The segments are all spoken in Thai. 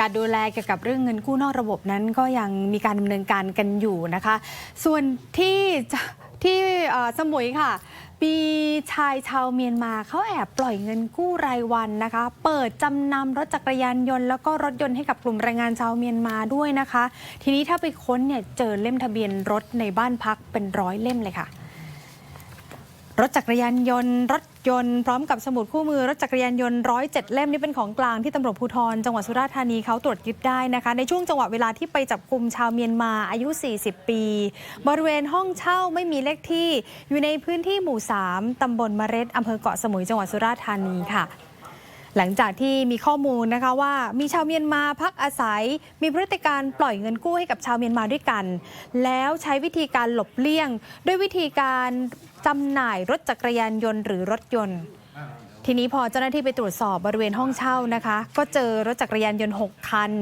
การดูแลเกี่ยวกับเรื่องเงินกู้นอกระบบนั้นก็ยังมีการดำเนินการกันอยู่นะคะ ส่วนที่ที่สมุยค่ะมีชายชาวเมียนมาเขาแอบปล่อยเงินกู้รายวันนะคะ เปิดจำนำรถจักรยานยนต์แล้วก็รถยนต์ให้กับกลุ่มแรงงานชาวเมียนมาด้วยนะคะ ทีนี้ถ้าไปค้นเนี่ยเจอเล่มทะเบียนรถในบ้านพักเป็นร้อยเล่มเลยค่ะ รถจักรยานยนต์ รถยนต์พร้อมกับสมุดคู่มือรถจักรยานยนต์ร้อยเจ็ดเล่มนี่เป็นของกลางที่ตำรวจภูธรจังหวัดสุราษฎร์ธานีเขาตรวจยึดได้นะคะ ในช่วงจังหวะเวลาที่ไปจับกลุ่มชาวเมียนมาอายุ 40 ปี บริเวณห้องเช่าไม่มีเลขที่อยู่ในพื้นที่หมู่ 3 ตำบลมะเร็ดอำเภอเกาะสมุยจังหวัดสุราษฎร์ธานีค่ะ หลังจากที่มีข้อมูลนะคะว่ามีชาวเมียนมาพักอาศัย มีพฤติการปล่อยเงินกู้ให้กับชาวเมียนมาด้วยกัน แล้วใช้วิธีการหลบเลี่ยง ด้วยวิธีการจำหน่ายรถจักรยานยนต์หรือรถยนต์ ทีนี้พอเจ้าหน้าที่ไปตรวจสอบบริเวณห้องเช่านะคะ ก็เจอรถจักรยานยนต์ 6 คัน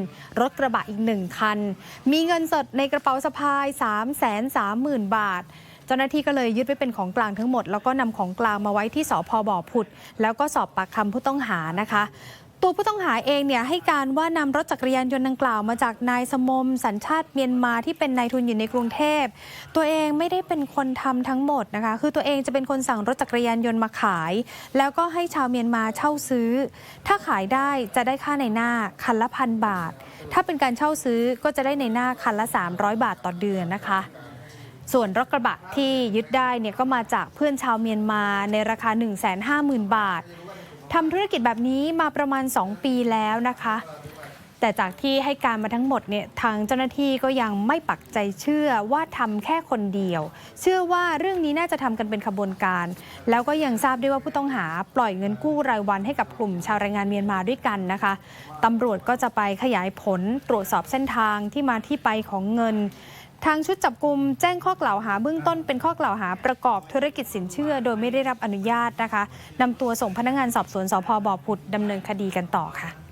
รถกระบะอีก 1 คัน มีเงินสดในกระเป๋าสะพาย 3 3 0 0 0 0 บาท เจ้าหน้าที่ก็เลยยึดไว้เป็นของกลางทั้งหมด แล้วก็นำของกลางมาไว้ที่สพบ่อผุดแล้วก็สอบปากคำผู้ต้องหานะคะตัวผู้ต้องหาเองเนี่ยให้การว่านำรถจักรยานยนต์ดังกล่าวมาจากนายสมมสัญชาติเมียนมาที่เป็นนายทุนอยู่ในกรุงเทพ ตัวเองไม่ได้เป็นคนทำทั้งหมดนะคะ คือตัวเองจะเป็นคนสั่งรถจักรยานยนต์มาขาย แล้วก็ให้ชาวเมียนมาเช่าซื้อ ถ้าขายได้จะได้ค่าในหน้าคันละพันบาท ถ้าเป็นการเช่าซื้อก็จะได้ในหน้าคันละ 300 บาทต่อเดือนนะคะ ส่วนรถกระบะที่ยึดได้เนี่ยก็มาจากเพื่อนชาวเมียนมาในราคา 150,000 บาททำธุรกิจแบบนี้มาประมาณ 2 ปีแล้วนะคะ แต่จากที่ให้การมาทั้งหมดเนี่ยทางเจ้าหน้าที่ก็ยังไม่ปักใจเชื่อว่าทำแค่คนเดียว เชื่อว่าเรื่องนี้น่าจะทำกันเป็นขบวนการ แล้วก็ยังทราบด้วยว่าผู้ต้องหาปล่อยเงินกู้รายวันให้กับกลุ่มชาวแรงงานเมียนมาด้วยกันนะคะตำรวจก็จะไปขยายผลตรวจสอบเส้นทางที่มาที่ไปของเงิน ทางชุดจับกลุ่มแจ้งข้อกล่าวหาเบื้องต้นเป็นข้อกล่าวหาประกอบธุรกิจสินเชื่อ โดยไม่ได้รับอนุญาตนะคะนำตัวส่งพนักงานสอบสวนสพบผุดดำเนินคดีกันต่อค่ะ